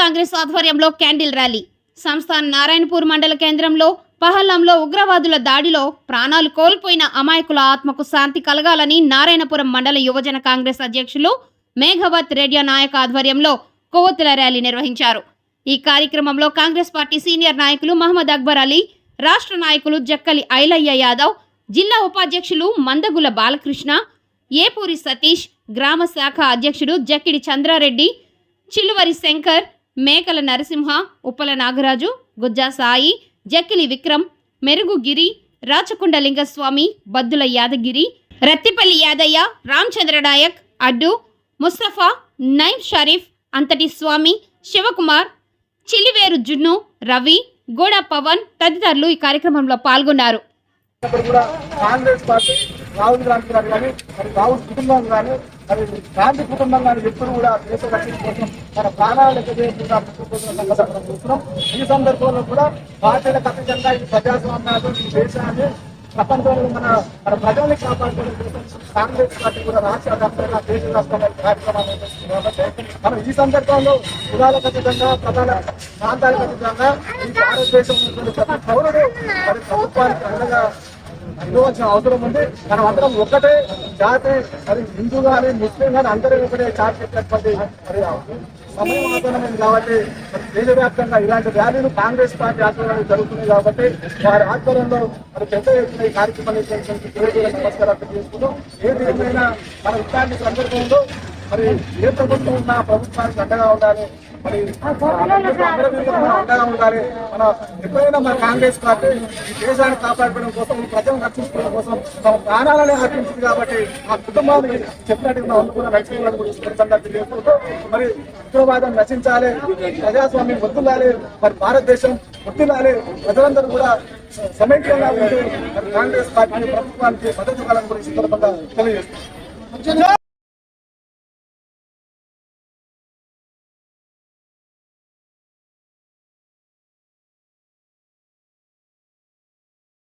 కాంగ్రెస్ ఆధ్వర్యంలో candle rally. సంస్థ నారాయణపూర్ మండల కేంద్రంలో పహల్లంలో ఉగ్రవాదుల దాడిలో ప్రాణాలు కోల్పోయిన అమాయకుల ఆత్మకు శాంతి కలగాలని నారాయణపురం మండల యువజన కాంగ్రెస్ అధ్యక్షులు మేఘవత్ రెడ్డి నాయక్ ఆధ్వర్యంలో కొవ్వొత్తుల ర్యాలీ నిర్వహించారు. ఈ కార్యక్రమంలో కాంగ్రెస్ పార్టీ సీనియర్ నాయకులు మహమ్మద్ అక్బర్ అలీ రాష్ట్ర నాయకులు జక్కలి ఐలయ్య యాదవ్ జిల్లా ఉపాధ్యక్షులు మందగుల బాలకృష్ణ ఏపూరి సతీష్ గ్రామ శాఖ అధ్యక్షుడు జక్కిడి చంద్రారెడ్డి చిలువరి శంకర్ మేకల నరసింహ ఉప్పల నాగరాజు గుజ్జా సాయి జక్కిలి విక్రమ్ మెరుగుగిరి రాచకుండలింగస్వామి రాచకొండ లింగస్వామి బద్దుల యాదగిరి రత్తిపల్లి యాదయ్య రామచంద్ర నాయక్ అడ్డు ముస్తఫా నైమ్ షరీఫ్ అంతటి స్వామి శివకుమార్ చిలివేరు జున్ను రవి గోడ పవన్ తదితరులు ఈ కార్యక్రమంలో పాల్గొన్నారు. కాంగ్రెస్ పార్టీ రాహుల్ గాంధీ గారు కానీ రాహుల్ కుటుంబం కానీ మరి గాంధీ కుటుంబం కానీ ఎప్పుడు కూడా దేశ రక్షణ కోసం తన ప్రాణాలు ఎక్కడేకుండా మనం చూస్తున్నాం. ఈ సందర్భంలో కూడా పార్టీలకు అతీతంగా ఈ ప్రజాస్వామ్యాలు ఈ దేశాన్ని ప్రపంచంలో మన మన ప్రజల్ని కాపాడుకోవడం కోసం కాంగ్రెస్ పార్టీ కూడా రాష్ట్ర వ్యాప్తంగా దేశ రాష్ట్రాల కార్యక్రమాలు కాబట్టి మనం ఈ సందర్భంలో కులాలకు అతీతంగా ప్రధాన ప్రాంతాలకు అతీతంగా ఈ భారతదేశంలో ప్రతి పౌరుడు మరి ప్రభుత్వానికి అండగా ఇవ్వవలసిన అవసరం ఉంది. మనం అందరం ఒక్కటే జాతి మరి హిందూ కానీ ముస్లిం కానీ అందరూ ఒకటే జాతి చెప్పినటువంటి మరి సమయం కాబట్టి దేశవ్యాప్తంగా ఇలాంటి ర్యాలీలు కాంగ్రెస్ పార్టీ ఆధ్వర్యంలో జరుగుతుంది కాబట్టి వారి ఆధ్వర్యంలో మరి పెద్ద ఎత్తున ఈ కార్యక్రమాన్ని నిర్వహించినందుకు పేరు నమస్కారాలు చేసుకుంటూ ఏది ఏమైనా మన ఇట్లాంటి సందర్భంలో మరి ఏ ప్రభుత్వం ఉన్నా ప్రభుత్వానికి అండగా ఉండాలి? మరి అండగా ఉండాలి? మన ఎప్పుడైనా మన కాంగ్రెస్ పార్టీ ఈ దేశాన్ని కాపాడుకోవడం కోసం ప్రజలను రక్షించుకోవడం కోసం తమ ప్రాణాలనే అర్పించింది కాబట్టి ఆ కుటుంబాన్ని చెప్పినట్టు మనం అందుకున్న తెలియజేసుకుంటూ మరి ఉగ్రవాదం నశించాలి ప్రజాస్వామ్యం వద్దులాలి మరి భారతదేశం వద్దులాలి ప్రజలందరూ కూడా సమైక్యంగా ఉంటూ మరి కాంగ్రెస్ పార్టీ ప్రభుత్వానికి మద్దతు కాలం గురించి సందర్భంగా తెలియజేస్తుంది